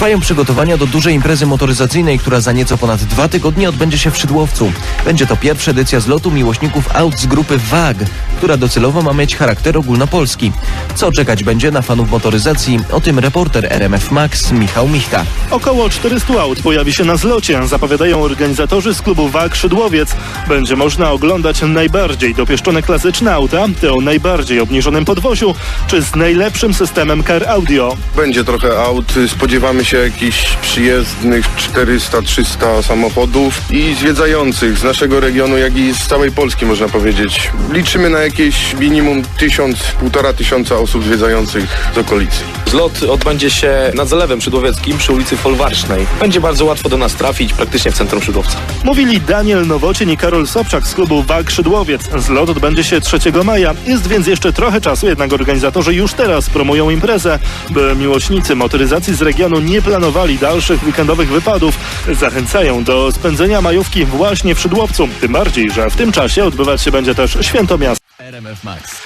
Trwają przygotowania do dużej imprezy motoryzacyjnej, która za nieco ponad dwa tygodnie odbędzie się w Szydłowcu. Będzie to pierwsza edycja zlotu miłośników aut z grupy WAG, która docelowo ma mieć charakter ogólnopolski. Co czekać będzie na fanów motoryzacji? O tym reporter RMF Max Michał Michta. Około 400 aut pojawi się na zlocie, zapowiadają organizatorzy z klubu WAG Szydłowiec. Będzie można oglądać najbardziej dopieszczone klasyczne auta, te o najbardziej obniżonym podwoziu, czy z najlepszym systemem Car Audio. Będzie trochę aut, spodziewamy się jakichś przyjezdnych 400-300 samochodów i zwiedzających z naszego regionu, jak i z całej Polski można powiedzieć. Liczymy na jakieś minimum 1000, półtora tysiąca osób zwiedzających z okolicy. Zlot odbędzie się nad Zalewem Szydłowieckim przy ulicy Folwarcznej. Będzie bardzo łatwo do nas trafić, praktycznie w centrum Szydłowca. Mówili Daniel Nowocień i Karol Sobczak z klubu WAG Szydłowiec. Zlot odbędzie się 3 maja. Jest więc jeszcze trochę czasu, jednak organizatorzy już teraz promują imprezę, by miłośnicy motoryzacji z regionu nie planowali dalszych weekendowych wypadów. Zachęcają do spędzenia majówki właśnie w Szydłowcu. Tym bardziej, że w tym czasie odbywać się będzie też Święto Miasta. RMF Max.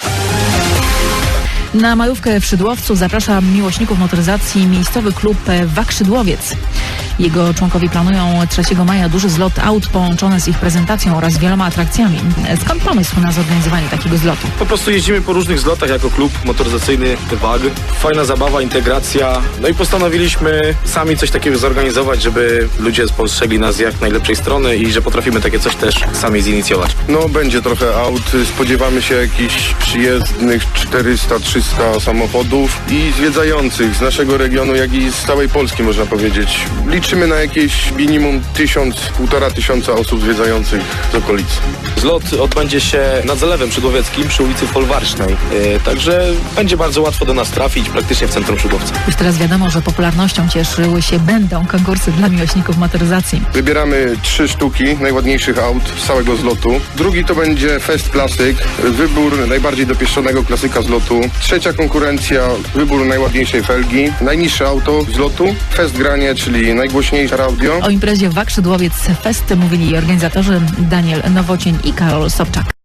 Na majówkę w Szydłowcu zaprasza miłośników motoryzacji miejscowy klub WAK Szydłowiec. Jego członkowie planują 3 maja duży zlot aut połączony z ich prezentacją oraz wieloma atrakcjami. Skąd pomysł na zorganizowanie takiego zlotu? Po prostu jeździmy po różnych zlotach jako klub motoryzacyjny WAG. Fajna zabawa, integracja. No i postanowiliśmy sami coś takiego zorganizować, żeby ludzie spostrzegli nas z jak najlepszej strony i że potrafimy takie coś też sami zinicjować. No będzie trochę aut, spodziewamy się jakichś przyjezdnych 400-300 samochodów i zwiedzających z naszego regionu, jak i z całej Polski można powiedzieć. Liczymy na jakieś minimum 1000, półtora tysiąca osób zwiedzających z okolicy. Zlot odbędzie się nad Zalewem Szydłowieckim przy ulicy Folwarcznej. Yy, także będzie bardzo łatwo do nas trafić, praktycznie w centrum Szydłowca. Już teraz wiadomo, że popularnością cieszyły się będą konkursy dla miłośników motoryzacji. Wybieramy trzy sztuki najładniejszych aut z całego zlotu. Drugi to będzie Fest Classic, wybór najbardziej dopieszczonego klasyka z lotu. Trzecia konkurencja, wybór najładniejszej felgi. Najniższe auto z lotu, Fest Granie, czyli najgłośniejsze. O imprezie WAK Szydłowiec Fest mówili organizatorzy Daniel Nowocień i Karol Sobczak.